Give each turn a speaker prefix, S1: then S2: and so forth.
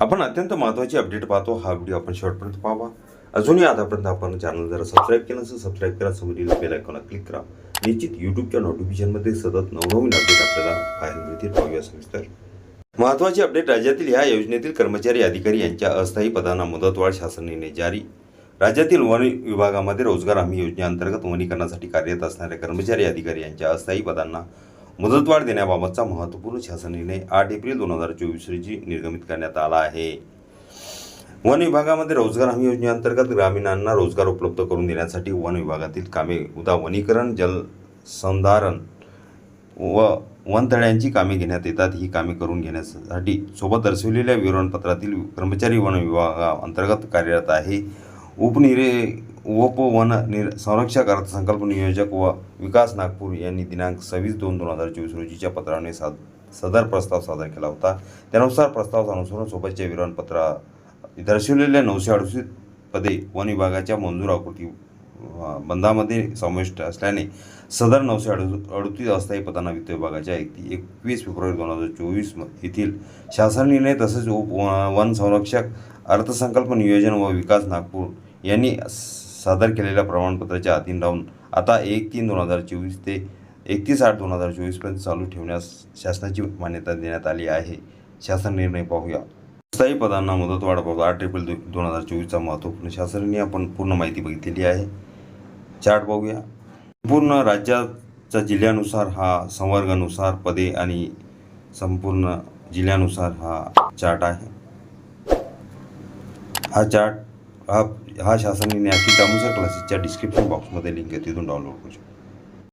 S1: आपण अत्यंत महत्त्वाची अपडेट पाहतो. हा व्हिडिओ आपण शेवटपर्यंत पाहावा. अजूनही आतापर्यंत आपण चॅनल जर सबस्क्राईब केलं नसेल सबस्क्राईब करा. समोरील बेल आयकॉनला क्लिक करा. निश्चित यूट्यूबच्या नोटिफिकेशनमध्ये सतत नवनवीन अपडेट आपल्याला पाहायला मिळतील पाहूया सविस्तर. महत्त्वाची अपडेट राज्यातील ह्या योजनेतील कर्मचारी अधिकारी यांच्या अस्थायी पदांना मुदतवाढ शासनाने जारी. राज्यातील वन विभागामध्ये रोजगार हमी योजनेअंतर्गत वनीकरणासाठी कार्यरत असणाऱ्या कर्मचारी अधिकारी यांच्या अस्थायी पदांना मुदतवाढ देण्याबाबतचा महत्त्वपूर्ण शासन निर्णय आठ एप्रिल दोन हजार चोवीस रोजी निर्गमित करण्यात आला आहे. वन विभागामध्ये रोजगार हमी योजनेअंतर्गत ग्रामीणांना रोजगार उपलब्ध करून देण्यासाठी वन विभागातील कामे उदा वनीकरण जलसंधारण व वनतळ्यांची कामे घेण्यात येतात. ही कामे करून घेण्यासाठी सोबत दर्शवलेल्या विवरणपत्रातील कर्मचारी वन विभागाअंतर्गत कार्यरत आहे. उपनिरे उपवन निर संरक्षक अर्थसंकल्प नियोजक व विकास नागपूर यांनी दिनांक सव्वीस दोन दोन हजार चोवीस रोजीच्या पत्राने सा सदर प्रस्ताव सादर केला होता. त्यानुसार प्रस्ताव अनुसरून सोबतच्या विवरणपत्रा दर्शवलेल्या नऊशे अडुसष्ट पदे वन विभागाच्या मंजूर आकृती बंधामध्ये समाविष्ट असल्याने सदर नऊशे अडु अडतीस अस्थायी पदांना वित्त विभागाच्या एकवीस फेब्रुवारी दोन हजार चोवीस येथील शासन निर्णय तसेच उप वन संरक्षक अर्थसंकल्प नियोजन व विकास नागपूर यांनी सादर केलेल्या प्रमाणपत्राच्या अधीन राहून आता एक तीन दोन हजार चोवीस ते एकतीस आठ दोन हजार चोवीसपर्यंत चालू ठेवण्यास शासनाची मान्यता देण्यात आली आहे. शासन निर्णय पाहूया. स्थायी पदांना मुदतवाढ आठ एप्रिल दो दोन हजार चोवीसचा महत्त्वपूर्ण शासनाने आपण पूर्ण माहिती बघितलेली आहे. चार्ट पाहूया. पूर्ण राज्याचा जिल्ह्यानुसार हा संवर्गानुसार पदे आणि संपूर्ण जिल्ह्यानुसार हा चार्ट आहे. हा चार्ट हा हा शासन मी की दामोसर क्लासेसच्या डिस्क्रिप्शन बॉक्समध्ये लिंक आहे तिथून डाउनलोड करू शकतो.